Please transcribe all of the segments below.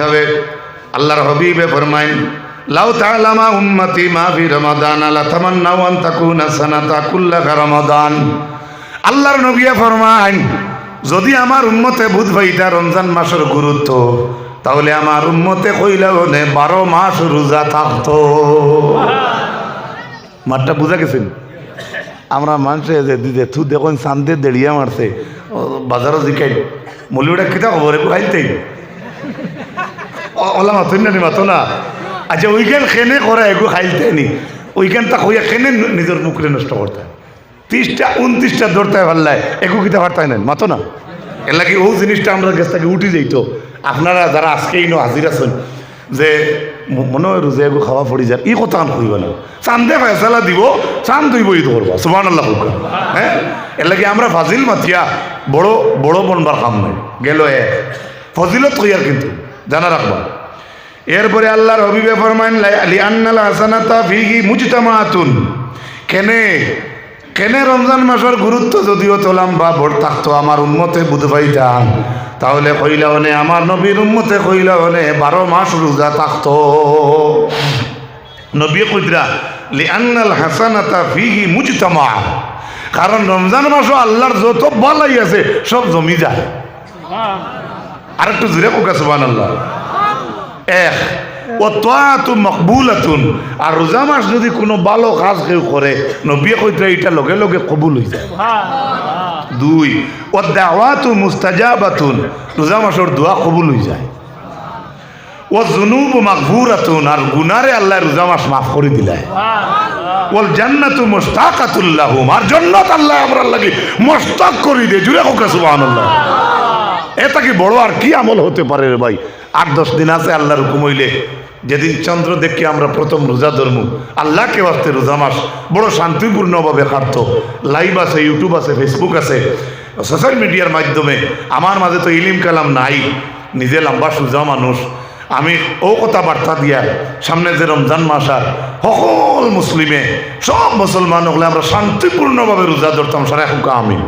তবে আল্লাহর হবিবে ফরমাইন, লাউ তাআলামা উম্মতি মা ফি রমাদান, আলা তামান্নাউ আন তাকুনা সানাতা কুল্লাকা রমাদান। আল্লাহর নবিয়ে ফরমাইন, যদি আমার উম্মতে বুধ ভাইটা রমজান মাসের গুরুত্ব, তাহলে আমার উম্মতে কইলা বনে বারো মাস রোজা থাকতো। মাঠটা বুঝা গেছেন? আমরা মানুষে যে দিদি থু দেখুন চান্দে দেড়িয়া মারছে। বাজারও জিকাই মলিউটা কিতা খবর? খাইতেই ওলা মাতুন না মাতো না। আচ্ছা ওইখান খেনে করে একটু খাইতে নি। ওইখান তা হইয়া খেনে নিজের মুখরে নষ্ট করতে। ত্রিশটা উনত্রিশটা ধরতে পারলায় একু কিতা পারতাই না মাতো না। এর লাগে ও জিনিসটা আমরা গেছ থেকে উঠি যাইত আপনারা যারা আজকেই নো হাজির আছেন, যে মনে হয় রোজে একু খাওয়া পড়ি যায়। ই কথা কইব না। চান্দে ফেসলা দিব চান দুইব ই ধরবা সুমান আল্লাহ হুকুম হ্যাঁ এর আমরা ফাজিল মাতিয়া বড় বড় বনবার কাম নাই। গেল এ ফজিলত কইয়ার কিন্তু। জানা রাখবা। এরপরে আল্লাহর হবিবে ফরমাইন লিআন্নাল হাসানাতা ফিহি মুজতামাতুন। কেনে কেনে রমজান মাসের গুরুত্ব যদিও তোলাম বা ভোট থাকতো আমার উন্মতে বুধ পাইতাম তাহলে কইলা হনে, আমার নবীর উন্মতে কইলা হনে বারো মাস রোজা থাকতো। নবী কইদরা লিআন্নাল হাসানাতা ফিহি মুজতামা। কারণ রমজান মাসও আল্লাহর যত বালাই আছে সব জমি যায়। আর একটু জুড়ে কোকা সুবান আল্লাহ এক ও তোয়াতু মকবুলাতুন। আর রোজা মাস যদি কোনো ভালো কাজ কেউ করে নবী কইতে এটা লগে লগে কবুল হয়ে যায়। দুই ও দাওয়াতু মুস্তাজাবাতুন। রোজা মাসের দোয়া কবুল হয়ে যায়। ও জুনুব মাগফুরাতুন। আর গুনারে আল্লাহ রোজা মাস মাফ করে দিলায়। ওল জান্নাতু মুস্তাকাতুল্লাহুম আর জান্নাত আল্লাহ আমরা লাগি মস্তাক করে দে জুড়ে কোকা সুবহানাল্লাহ। এটা কি বড় আর কি আমল হতে পারে রে ভাই? আট, দশ দিন আছে আল্লাহর হুকুম হইলে। যেদিন চন্দ্র দেখি আমরা প্রথম রোজা ধরমু, আল্লাহকে বাস্তে রোজা মাস, বড় শান্তিপূর্ণভাবে কাটতো লাইভ আছে ইউটিউব আছে ফেসবুক আছে। সোশ্যাল মিডিয়ার মাধ্যমে আমার মাঝে তো ইলিম কালাম নাই, নিজে লম্বা সোজা মানুষ। আমি ও কথা বার্তা দিয়া সামনে যে রমজান মাস আর সকল মুসলিমে, সব মুসলমান হলে আমরা শান্তিপূর্ণভাবে রোজা ধরতাম, সারা হুকা আমি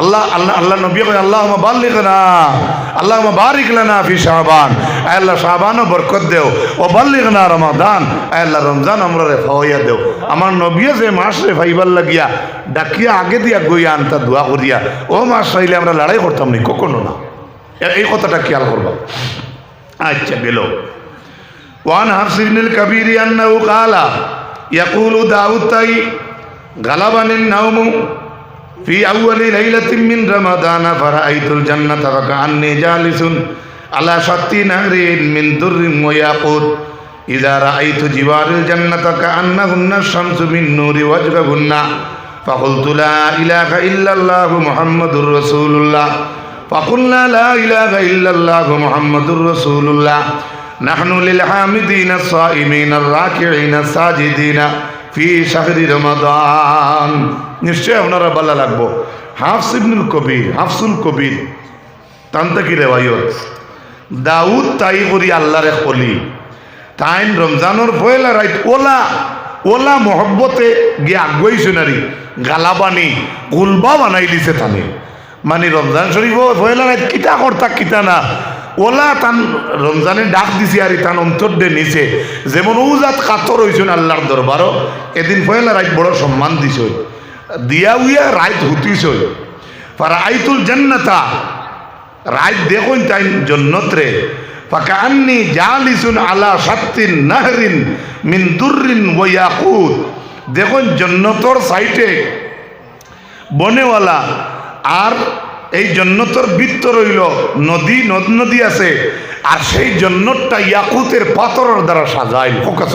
আল্লাহ আল্লাহ আল্লাহ নবী আল্লাহ বাল্লিক না আল্লাহ বারিক লানা ফি শাহবান আল্লাহ শাহবানও বরকত দেও। ও বাল্লিক না রমাদান। আল্লাহ, রমজান আমরা রে ফাওয়াইয়া দেও। আমার নবী যে মাস রে ফাইবার লাগিয়া ডাকিয়া আগে দিয়া গইয়া আনতা দোয়া করিয়া, ও মাস চাইলে আমরা লড়াই করতাম নি, কখনো না। এই কথাটা খেয়াল করবা। আচ্ছা গেল وعن حفص بن الكبير أنه قال يقول داود تاي غلبني النوم في أول ليلة من رمضان فرأيت الجنة فكأني جالس على شط نهر من در وياقوت إذا رأيت جوار الجنة كأنهن الشمس من نور وجههن فقلت لا إله إلا الله محمد رسول الله فقلنا لا إله إلا الله محمد رسول الله نحن للحامدين الصائمين الراكعين الساجدين في شهر رمضان নিশ্চয় আপনারা ভালো লাগবো হাফস ইবনুল কবির হাফসুল কবির তান্তাকি রেওয়ায়ত দাউদ তাই করি আল্লাহর এক অলি তাইন রমজানোর পয়লা রাইত ওলা ওলা মহব্বতে গিয়ে আগুয়াই শোনারি গালাবানি গুলবা বানাই দিছে তানে মানে রমজান শরীফ পয়লা রাইত কিতা কর্তা কিতা না। ওলা তান রমজানে ডাক দিছে আর তান অন্তর দে নিছে। যেমন উজাত কাতর হইছেন আল্লাহর দরবারও এদিন পয়লা রাইত বড় সম্মান দিছ। দিয়া উইয়া রাইত হুতিছ। পারা আইতুল জান্নাতা রাত দেখুন তাই জন্নতরে আন্নি জালিসুন আলা সাত্তিন নাহরিন মিন দুর্রিন ওয়াকুত দেখুন জন্নতর সাইটে বনেওয়ালা আর এই জন্নতর বৃত্ত রইল, নদী, নদ, নদী আছে। আর সেই জন্নতটা ইয়াকুতের পাথরের দ্বারা সাজাইল। ফোকাস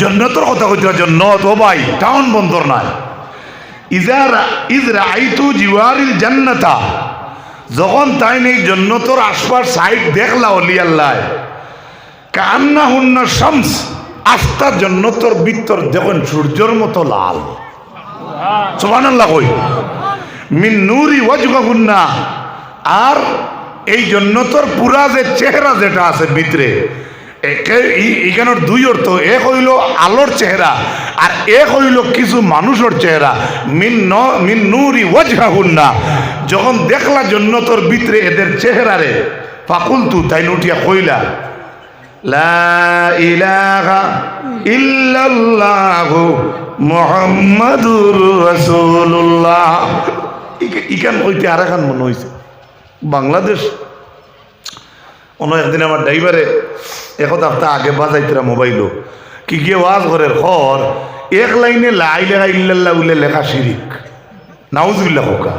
জন্নতর কথা কইতে জন্নত ও ভাই টাউন বন্দর নাই। ইজারা ইজরা আইতু জিওয়ারিল যখন তাই নেই জন্নতর আশপাশ সাইড দেখলা অলি আল্লাহ কান্না হুন্না শামস আস্তা জন্নতর বৃত্তর দেখুন সূর্যর মতো লাল। সুবহানাল্লাহ কই। মিন আর এই জন্নতর পুরা যে চেহারা যেটা আছে ভিতরে এখানের দুই অর্থ, এক হইল আলোর চেহারা আর এক হইল কিছু মানুষের চেহারা। মিন মিন নুরি ওয়াজহাহুন্না। যখন দেখলা জন্নতর ভিতরে এদের চেহারা রে ফাকুল তু তাই উঠিয়া কইলা লা ইখান মনে বাংলাদেশ, অন্য একদিন আমার ড্রাইভারে এখন আপনার আগে বাজাইতরা মোবাইলও। কি গিয়ে ওয়াজ ঘরের খর, এক লাইনে লাই লেখা ইল্লাল্লাহ উল্লে লেখা শিরিক। নাউজবিল্লা হোকা।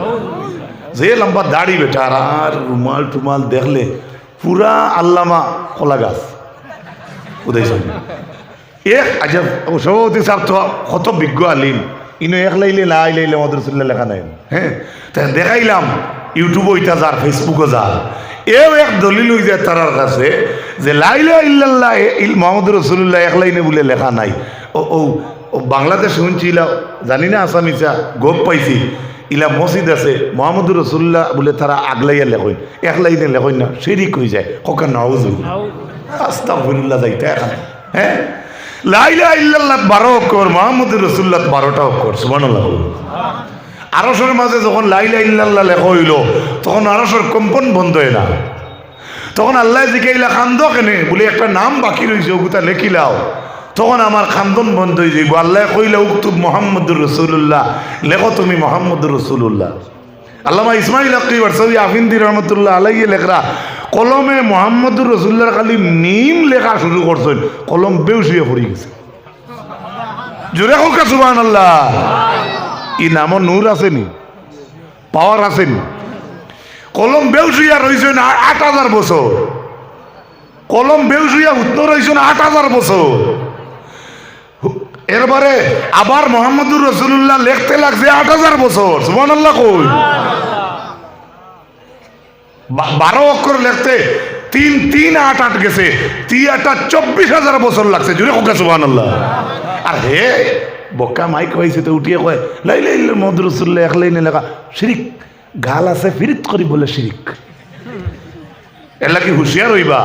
যে লম্বা দাড়ি বেটা, আর রুমাল টুমাল দেখলে পুরা আল্লামা কলা গাছ। উদয় সাহেব এক তো এক লাই লেখা নাই। দেখাইলাম ইউটিউবও ইটা যার ফেসবুকও যার এও এক দলিল হয়ে যায় তারার কাছে যে মোহাম্মদ রসুল্লাহ এক লাইনে বলে লেখা নাই। ও ও বাংলাদেশ শুনছি ইলা, জানি না আসামিসা গোপ পাইছি। ইলা মসজিদ আছে মোহাম্মদ রসুল্লাহ বলে তারা আগলাইয়া লেখই এক লাইনে লেখই না সেরিক হয়ে যায়। কখন হ্যাঁ? তখন আল্লাহ কেনে একটা নাম বাকি রয়েছে ওগুতা লেখিলাও তখন আমার খান্দন বন্ধ হয়ে যাইব আল্লাহ কইলা, উক্তুব মোহাম্মদুর রসুল্লাহ লেখো তুমি মোহাম্মদুর রসুল্লাহ আল্লামা ইসমাইল আকিব সৌদি আফিন্দি রহমতুল্লাহ আলাইয়ে লেখরা কলমে মোহাম্মদুর রসুল্লাহর খালি নিম লেখা শুরু করছেন, কলম বেউসিয়ে পড়ে গেছে। জোরে হোক সুবাহ আল্লাহ ই নামও নূর আসেনি, পাওয়ার আসেনি। কলম বেউসিয়া রয়েছে না আট হাজার বছর। কলম বেউসিয়া উত্তর রয়েছে না আট হাজার বছর। এরপরে আবার মোহাম্মদুর রসুল্লাহ লেখতে লাগছে আট হাজার বছর সুমান আল্লাহ কই? বারো অক্ষর লেখতে তিন তিন, আট আট গেছে। তিন আটটা চব্বিশ হাজার বছর লাগছে। জুড়ে কোকা সুবান আল্লাহ আর হে বক্কা মাইক হয়েছে তো, উঠিয়ে কয়, লাই লাই মধুর রসুল্লাহ এক লাইনে লেখা। শিরিক, গাল আছে, ফিরিত করি বলে শিরিক। এলা কি হুঁশিয়ার হইবা,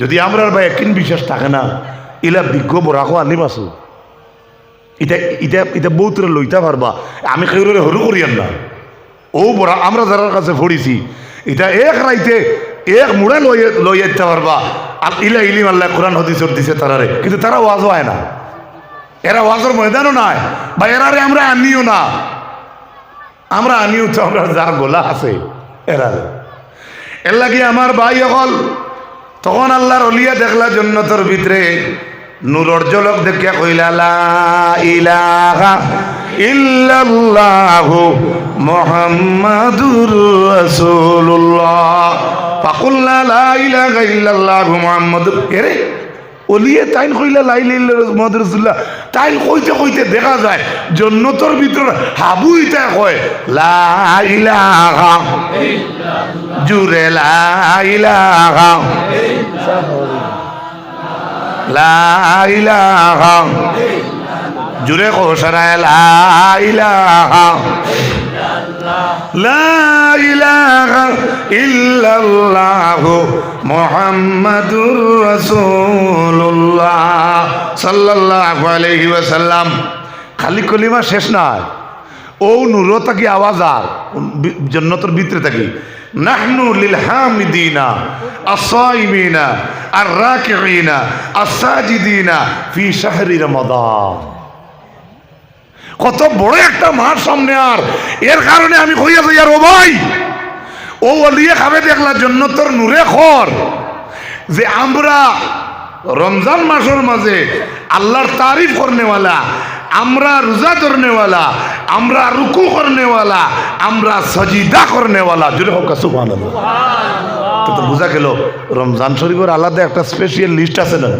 যদি আমরা বা একিন বিশ্বাস থাকে না, ইলা বিজ্ঞ বরাকো আনি পাছো ইটা ইটা ইটা বহুতরে লইতে পারবা। আমি কেউরে হরু করিয়ান না। ও বড়া আমরা যারা কাছে পড়িছি এটা এক রাইতে, এক মুড়ে লই লই যেতে পারবা। আর ইলা ইলিম আল্লাহ কোরআন হদিসর দিছে তারারে। কিন্তু তারা ওয়াজ হয় না। এরা ওয়াজের ময়দানও নাই। বা এরারে আমরা আনিও না। আমরা আনিও তো আমরা যার গোলা আছে, এরারে। এর লাগি আমার ভাই অকল, তখন আল্লাহর অলিয়া দেখলা জন্নতর ভিতরে, নূরর জলক দেখিয়া কইলা, লা ইলাহা ইল্লাল্লাহু মুহাম্মাদুর রাসূলুল্লাহ। ফাকুলনা লা ইলাহা ইল্লাল্লাহু মুহাম্মাদুর এরে, অলিয়ে তাইন কইলা লাইলে মোহাম্মদ রসুল্লাহ তাইন কইতে কইতে দেখা যায়, জন্নতর ভিতর হাবু ইটা কয়, লা ইলাহা জুরে লা ইলাহা লা ইলাহা জুরে কোশরায় লা ইলাহা লা ইলাহা ইল্লাল্লাহু মুহাম্মাদুর রাসূলুল্লাহ সাল্লাল্লাহু আলাইহি ওয়াসাল্লাম। খালি কলিমা শেষ নয়। ও নূরও থাকি আওয়াজ আর। জন্নতর ভিতরে থাকি নাহনু লিল হামিদিনা আসাইমিনা আর রাকিঈনা আসাজিদিনা ফি শাহরি রমাদান। কত বড় একটা মাঠ সামনে আর। এর কারণে আমি কইয়া যাই আর ও ভাই ও অলিয়ে খাবে দেখলা জন্নতর নূরে খর। যে আমরা রমজান মাসের মাঝে আল্লাহর তারিফ করনেওয়ালা আমরা রোজা ধরনেওয়ালা আমরা রুকু করনেওয়ালা আমরা সজিদা করনেওয়ালা। জুড়ে হোক সুবহানাল্লাহ। তো তো বোঝা গেল রমজান শরীফের আলাদা একটা স্পেশাল লিস্ট আছে না?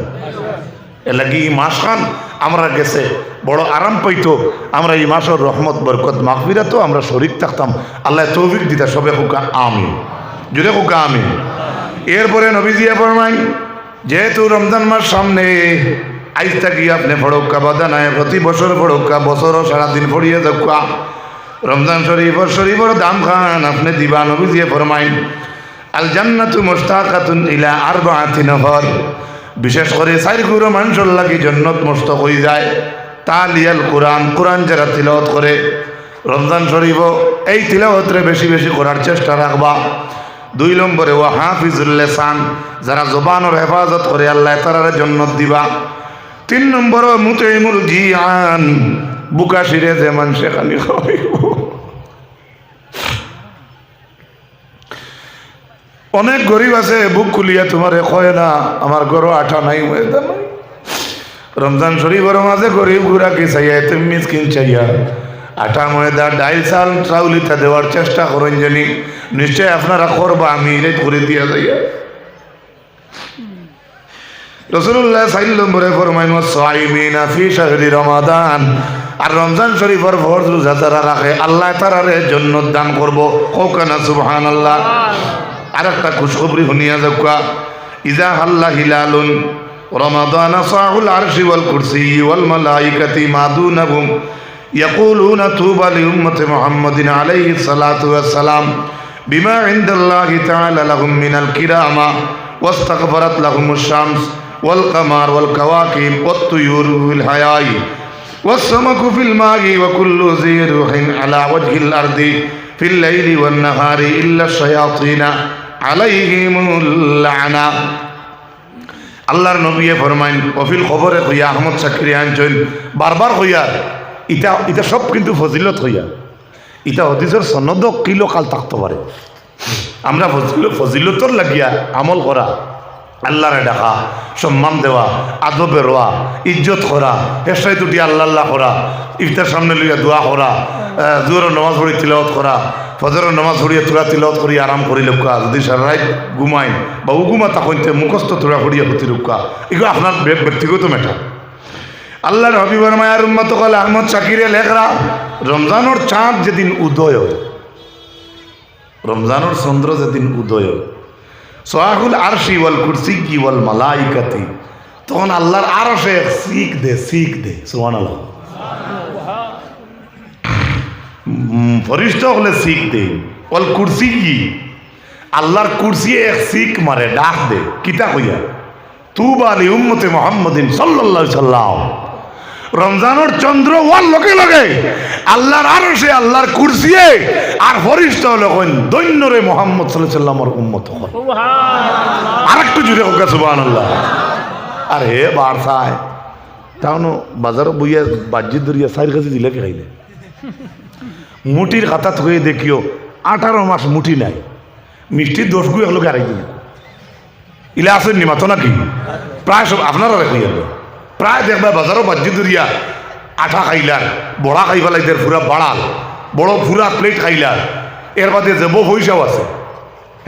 এলাকি মাস খান আমরা গেছে, বড় আরাম পাইতো। আমরা এই মাসের রহমত, বরকত মাহফিরা তো আমরা শরীর থাকতাম। আল্লাহ তৌফিক দিতা, সবে হুকা আমি জুড়ে হুকা আমি এরপরে নবীজিয়া ফরমাই যেহেতু রমজান মাস সামনে, আইজ থাকি আপনি ফড়ক্কা, বাদানায় প্রতি বছর ফড়ক্কা, বছরও সারাদিন ফড়িয়ে দক্কা রমজান শরীফর শরীফর দাম খান আপনি দিবা। নবীজিয়া ফরমাই আল জান্নাতু মুস্তাকাতুন ইলা আর আরবাআতি নফর। বিশেষ করে চার গুরু মানুষের লাগি জন্নত মস্ত হয়ে যায়। তা লিয়াল কোরআন কোরআন যারা তিলাওয়াত করে, রমজান শরীফ, এই তিলাওয়াতরে বেশি বেশি করার চেষ্টা রাখবা। দুই নম্বরে ও হাফিজুল্লেসান যারা জবানোর হেফাজত করে আল্লাহ তারার জন্য দিবা। তিন নম্বর মুতইমুল জিয়ান, বুকা শিরে যে মানুষে খালি খাওয়াইব অনেক গরিব আছে, বুক খুলিয়া তোমারে কয় না, আমার গরো আঠা নাই রমজান শরীফের মাঝে গরিব গুড়াকে চাইয়া তুমি মিসকিন চাইয়া আটা ময়দা ডাইল চাল চাউলিতা দেওয়ার চেষ্টা করেন জানি, নিশ্চয় আপনারা করবা, আমি রেট করে দিয়া যাইয়া। রসুল্লাহ সাইল নম্বরে ফরমাইন সাইমিনা ফি শাহরি রমাদান। আর রমজান শরীফের ফরজ রোজা যারা রাখে, আল্লাহ তারারে জন্য দান করব। কৌকানা সুবহান আল্লাহ আর একটা খুশখবরি শুনিয়া যাকা ইজা হাল্লা হিলালুন রমাদান সাহুল আরশি ওয়াল কুরসি ওয়াল মালাইকাতি মা দুনাহুম يقولون طوبى لأمة محمد عليه الصلاة والسلام بما عند الله تعالى لهم من الكرامة واستغفرت لهم الشمس والقمر والكواكب والطيور في الحياة والسمك في الماء وكل ذي روح على وجه الأرض في الليل والنهار إلا الشياطين আল্লাহর নবীয়ে ফরমাইন, অফিল খবরে হইয়া আহমদ সাকিরি আঞ্চল বারবার হইয়া ইটা ইটা সব কিন্তু ফজিলত হইয়া। ইটা অতীতের সনদ কিলো কাল থাকতে পারে। আমরা ফজিলত ফজিলতর লাগিয়া আমল করা আল্লাহরে ডাকা, সম্মান দেওয়া, আদবে রোয়া, ইজ্জত করা, হেসাই দুটি আল্লাহ আল্লাহ করা, ইফতার সামনে লইয়া দোয়া করা জোরের নমাজ পড়ি তিলওয়াত করা, ফজরের নমাজ পড়িয়া তোরা তিলওয়াত করি, আরাম করি লোকা যদি সারা রাত ঘুমাই বা উগুমা তাকইতে মুখস্থ তোরা করিয়া হতি রুকা এগুলো আপনার ব্য- ব্যক্তিগত মেটা আল্লাহর হবিবর মায়ার উম্মত কল আহমদ শাকিরে লেখরা, রমজানোর চাঁদ যেদিন উদয় হয়, রমজানোর চন্দ্র যেদিন উদয় হয় সোহাগুল আরশি ওয়াল কুরসি কি ওয়াল মালাইকাতি। তখন আল্লাহর আরশে শিখ দে শিখ দে সোহান আল্লাহ উম, ফরিষ্ঠ হলে শিখ দে ওয়াল কুরসি কি আল্লাহর কুরসি এক শিখ মারে ডাক দে কিতা কইয়া তুবা আলী উম্মতে মোহাম্মদিন সাল্লাল্লাহু সাল্লাম রমজানের চন্দ্র ওয়ার লগে লগে আল্লাহর আরও সে আল্লাহর কুরসিয়ে আর ফরিষ্ঠ লোকন দৈন্যরে মোহাম্মদ সাল্লাহ সাল্লামর উম্মত আর একটু জুড়ে হোক সুবাহ আল্লাহ আর হে বার তাহলে বাজার বইয়া বাজ্যি ধরিয়া চার কাছে দিলে খাইলে? মুটির খাতা থয়ে দেখিও আঠারো মাস মুঠি নাই। মিষ্টির দোষ গুয়ে হলো আরেক দিন? ইলে আসেন নি মাতো নাকি? প্রায় সব আপনারা রেখে যাবে প্রায় দেখবে বাজারও বাজ্যি ধরিয়া আঠা খাইলার বড়া খাই ফেলাইদের পুরা বাড়াল বড় পুরা প্লেট খাইলার এর বাদে যাব পয়সাও আছে।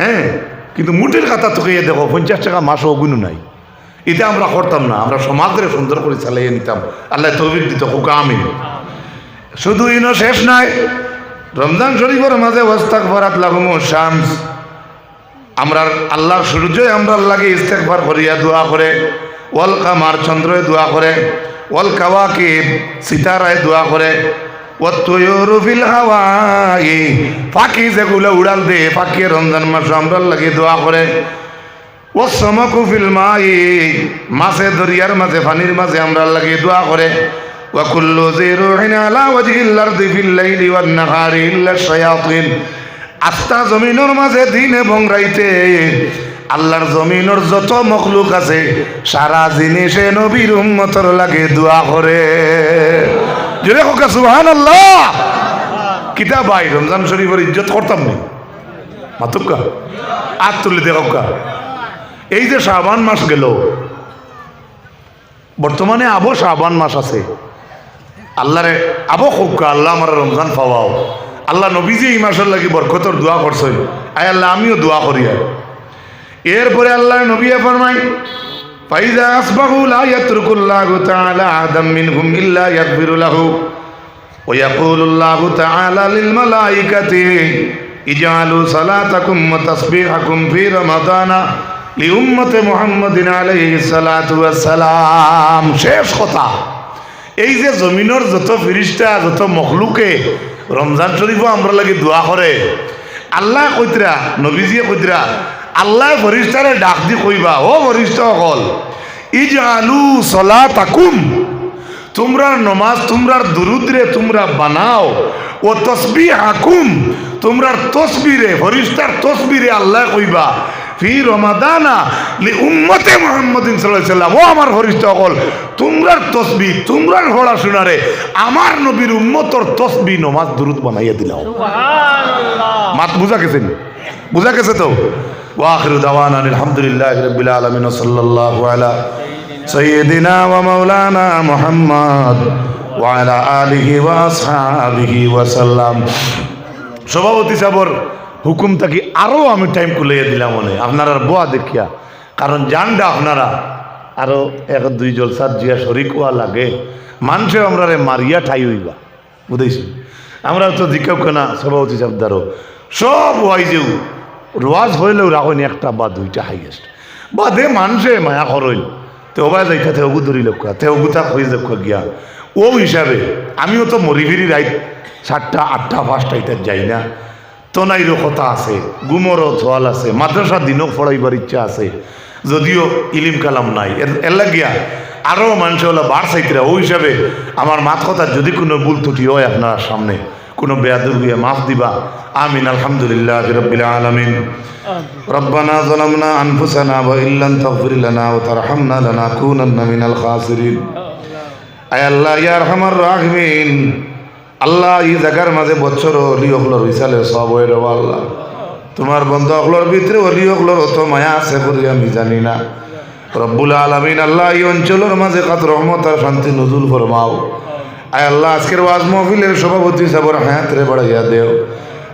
হ্যাঁ কিন্তু মুটির খাতা তোকে দেখো পঞ্চাশ টাকা মাসও অগুনও নাই। এটা আমরা করতাম না, আমরা সমাজের সুন্দর করে চালিয়ে নিতাম। আল্লাহ তৌফিক দিত হুকা, আমিন। শুধু ইনো শেষ নাই, রমজান শরীফের মাঝে ওয়াস্তাক ভরাত লাগুম শামস। আমরা আল্লাহর সূর্যই আমরা লাগে ইস্তেকবার করিয়া দোয়া করে। ওয়াল কামার চন্দ্রয় দোয়া করে ওয়াল কাওয়াকে সিতারায় দোয়া করে ওয়াত্তুয়ুরু ফিল হাওয়াই পাখি যেগুলো উড়াল দে পাখি রমজান মাস আমরা লাগে দোয়া করে ও সমকু ফিল মাই মাছে দরিয়ার মাঝে পানির মাঝে আমরা লাগে দোয়া করে وكل ذي روح على وجه الأرض في الليل والنهار إلا الشياطين আস্তা জমিনের মাঝে দিন এবং রাইতে আল্লাহর জমিনের যত মখলুক আছে, সারা জিনিসে নবীর উম্মতর লাগে দোয়া করে। জোরে হোক সুবহান আল্লাহ কিতা ভাই রমজান শরীফের ইজ্জত করতাম না? মাতুকা আর তুলে দেখা এই যে শাবান মাস গেল, বর্তমানে আবো শাবান মাস আছে। আল্লাহরে, আবো খুবকা আল্লাহ আমার রমজান পাওয়াও আল্লাহ নবীজি এই মাসের লাগি বরকতর দোয়া করছেন। আয় আল্লাহ, আমিও দোয়া করি আর এরপরে আল্লাহ নবী ফরমাই ফাইজা আসবাহু লা ইয়াতরুকুল্লাহু তাআলা আদম মিনহুম ইল্লা ইয়াগফিরু লাহু। ওয়া ইয়াকুলুল্লাহু তাআলা লিল মালাইকাতি, ইজআলু সালাতাকুম ওয়া তাসবিহাকুম ফি রমাদানা লিউম্মতে মুহাম্মাদিন আলাইহিস সালাতু ওয়াস সালাম শেষ কথা। এই যে জমিনের যত ফিরিস্তা, যত মখলুকে রমজান শরীফও আমরা লাগি দোয়া করে, আল্লাহ কৈতরা নবীজিয়ে কৈতরা আল্লাহ ফরিস্তারে ডাক দি কইবা ও ফরিস্তা অকল ইজ আলু সলা তাকুম তোমরা নমাজ তোমরা দুরুদ্রে তোমরা বানাও ও তসবি হাকুম তোমরার তসবিরে ফরিস্তার তসবিরে আল্লাহ কইবা ফি রমাদানা লি উম্মতে মুহাম্মদিন সাল্লাম ও আমার ফরিস্তা সকল তোমরার তসবি তোমরার পড়াশোনারে আমার নবীর উম্মতর তসবি নমাজ দুরুদ বানাইয়া দিলাম। মাত বুঝা গেছে নি? বুঝা গেছে তো? রাব্বিল আলামিন ওয়া সাল্লাল্লাহু আলা সাইয়্যিদিনা ওয়া মাওলানা মুহাম্মদ ওয়া আলা আলিহি ওয়া আসহাবিহি ওয়া সাল্লাম সভাপতি সাবর হুকুম থাকি আরও আমি টাইম কুলাইয়া দিলাম মনে আপনার বোয়া দেখিয়া। কারণ জানডা আপনারা আরও এক দুই জলসার জিয়া শরিক হওয়া লাগে। মানুষে আমরা মারিয়া ঠাই হইবা। বুঝেছি আমরা তো জিজ্ঞাসা কেনা সভাপতি সাহেবদারও। সব হওয়াই যেও রোয়াজ হইলেও রাখনি একটা বা দুইটা হাইয়েস্ট বা দে মানুষে মায়া করইল তেওবা যাইতা তেওগু ধরি লক্ষ্য তেওগুতা হয়ে যাক গিয়া। ও হিসাবে আমিও তো মরি ফিরি রাইত সাতটা আটটা পাঁচটা ইতার যাই না। তনাইরও কথা আছে গুমরও থোয়াল আছে মাদ্রাসা দিনও পড়াইবার ইচ্ছা আছে। যদিও ইলিম কালাম নাই। এর- লাগিয়া আরও মানুষ হলো বার সাইতরা ওই হিসাবে আমার মাত কথা যদি কোনো ভুল ত্রুটি হয় আপনার সামনে কোনো বেয়াদুর হইয়া মাফ দিবা। আমিন আলহামদুলিল্লাহ রবিল আলমিন ربنا ظلمنا أنفسنا وإن لم تغفر لنا وترحمنا لنكونن من الخاسرين আয় আল্লাহ ইয়ার হামার রাখবেন আল্লাহ এই জায়গার মাঝে বছর অলি অকলর হিসালে সব হয়ে রব আল্লাহ তোমার বন্ধ অকলর ভিতরে অলি অকলর অত মায়া আছে বলে আমি জানি না রব্বুল আলমিন আল্লাহ এই অঞ্চলের মাঝে কত রহমত আর শান্তি নজুল ফরমাও আয় আল্লাহ আজকের ওয়াজ মহফিলের সভাপতি সাবর হায়াত রে বাড়াইয়া দেও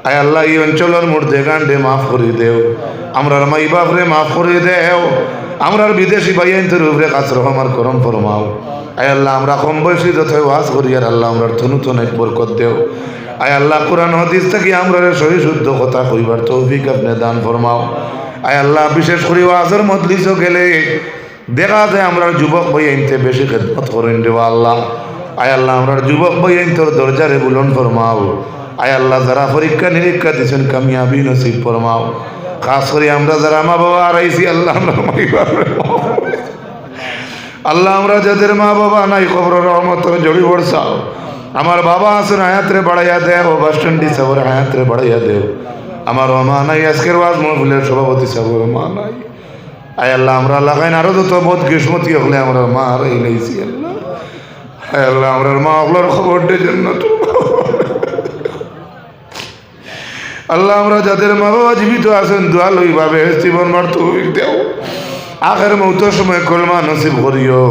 আয় আল্লাহ, এই অঞ্চলের মধ্যে গান্ডে মাফ করে দেও। আমরার মাই বাপরে মাফ করে দেও। আমরার বিদেশি বাইয়াইনদের উপরে কাজ রহমার করম ফরমাও। আয় আল্লাহ, আমরা কম বয়সী যত ওয়াজ করি আর আল্লাহ আমরা থনু তনেক বরকত দেও। আয় আল্লাহ, কোরআন হদিস থেকে আমরা সহি শুদ্ধ কথা কইবার তৌফিক আপনি দান ফরমাও। আয় আল্লাহ, বিশেষ করে ওয়াজের মজলিসও গেলে দেখা যায় আমরা যুবক ভাই আইনতে বেশি খেদমত করেন দেওয়া আল্লাহ। আয় আল্লাহ আমরা যুবক ভাই আইন তোর দরজারে বুলন ফরমাও। আয় আল্লাহ, যারা পরীক্ষা নিরীক্ষা দিচ্ছেন কামিয়াবি নসিব ফরমাও। খাস করে আমরা যারা মা বাবা আড়াইছি আল্লাহ আল্লাহ আমরা যাদের মা বাবা নাই খবর রহমত জড়ি বড়সাও আমার বাবা আছেন, হায়াতরে বাড়াইয়া দেও, বাস স্ট্যান্ডি সাবর হায়াতরে বাড়াইয়া দেও। আমার মা নাই, আজকের ওয়াজ মহফিলের সভাপতি সাবর মা নাই। আয় আল্লাহ, আমরা লাগাইন আরও যত বোধ গ্রীষ্মতি হলে আমরা মা এই লাইছি, আল্লাহ। আয় আল্লাহ আমরা মা খবর দে জন্য আল্লাহ, আমরা যাদের মা বাবা জীবিত আছেন, দোয়া লইভাবে জীবন মার দেও। আখের মৌতের সময় কলমা নসিব করিও।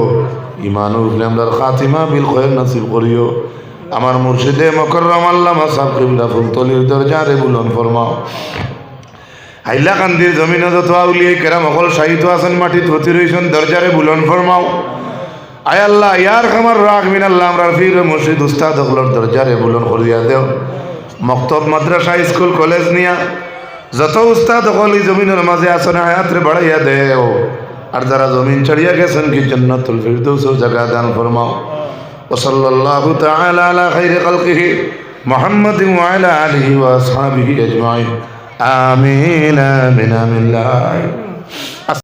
ইমান উঠলে আমরা খাতিমা বিল খয়ের নসিব করিও। আমার মুর্শিদে মকররম আল্লামা সাহ কিবলা ফুলতলির দরজারে বুলন ফরমাও। হাইলাকান্দির জমিন যত আউলিয়ে কেরাম অকল সাহিত্য আছেন, মাটিত হতি রয়েছেন দরজারে বুলন ফরমাও। আয় আল্লাহ, ইয়ার খামার রাখবিন আল্লাহ আমরা ফির মসজিদ উস্তাদ অকলর দরজারে বুলন করিয়া দেও। মক্তব মাদ্রাসা স্কুল কলেজ নিয়া যত উস্তাদ অকল এই জমিনের মাঝে আসন হায়াতরে বাড়াইয়া দেও আর যারা জমিন ছাড়িয়া গেছেন কি জন্নাতুল ফিরদৌস জায়গা দান ফরমাও وصلى الله تعالى على خير خلقه محمد وعلى آله وأصحابه أجمعين آمين آمين آمين لا